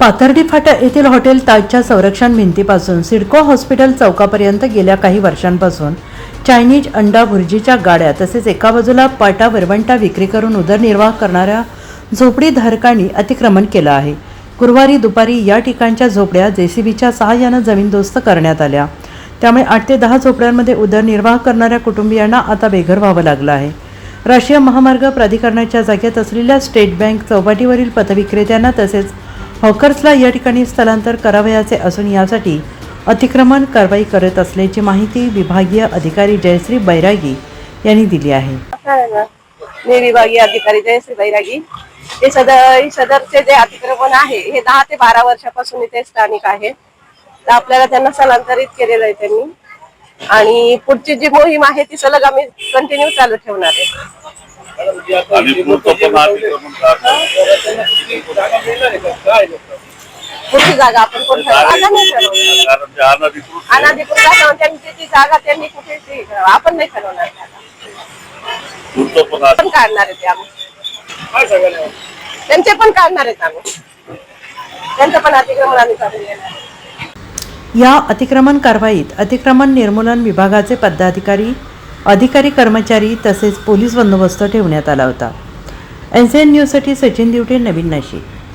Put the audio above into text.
पाथर्डी फाटा येथील हॉटेल ताजच्या संरक्षण भिंतीपासून सिडको हॉस्पिटल चौकापर्यंत गेल्या काही वर्षांपासून चायनीज अंडा भुर्जीच्या गाड्या तसेच एका बाजूला पाटा वरवंटा विक्री करून उदरनिर्वाह करणाऱ्या झोपडीधारकांनी अतिक्रमण केलं आहे. गुरुवारी दुपारी या ठिकाणच्या झोपड्या जेसीबीच्या सहाय्यानं जमीनदोस्त करण्यात आल्या. त्यामुळे आठ ते दहा झोपड्यांमध्ये उदरनिर्वाह करणाऱ्या कुटुंबियांना आता बेघर व्हावं लागलं आहे. राष्ट्रीय महामार्ग प्राधिकरणाच्या जागेत असलेल्या स्टेट बँक चौपाटीवरील पथविक्रेत्यांना तसेच हॉकर्सला या ठिकाणी स्थलांतर करावयाचे असून यासाठी अतिक्रमण कारवाई करत असल्याची माहिती विभागीय अधिकारी जयश्री बैरागी यांनी दिली आहे. मी विभागीय अधिकारी जयश्री बैरागी. हे सदर सदरचे जे अतिक्रमण आहे हे दहा ते बारा वर्षापासून इथे स्थानिक आहे. तर आपल्याला त्यांना स्थलांतरित केलेलं आहे त्यांनी. आणि पुढची जी मोहीम आहे ती सलग आम्ही कंटिन्यू चालू ठेवणार आहे. आणि पुढचं पण अतिक्रमण पुढची जागा आपण कोण ठरवू? आता नाही ठरवणार. कारण ते अनधिकृत जागा त्यांची ती जागा त्यांनी कुठे ती आपण नाही ठरवणार पुढचं पण पण काढणार आहे ते आम्ही. त्यांचे पण काढणार आहेत आम्ही. त्यांचं पण अतिक्रमण आम्ही काढून घेणार. या अतिक्रमण कारवाईत अतिक्रमण निर्मूलन विभागाचे पदाधिकारी अधिकारी कर्मचारी तसेच पोलीस बंदोबस्त ठेवण्यात आला होता. एन सी एन न्यूजसाठी सचिन दिवटे नवीन नाशिक.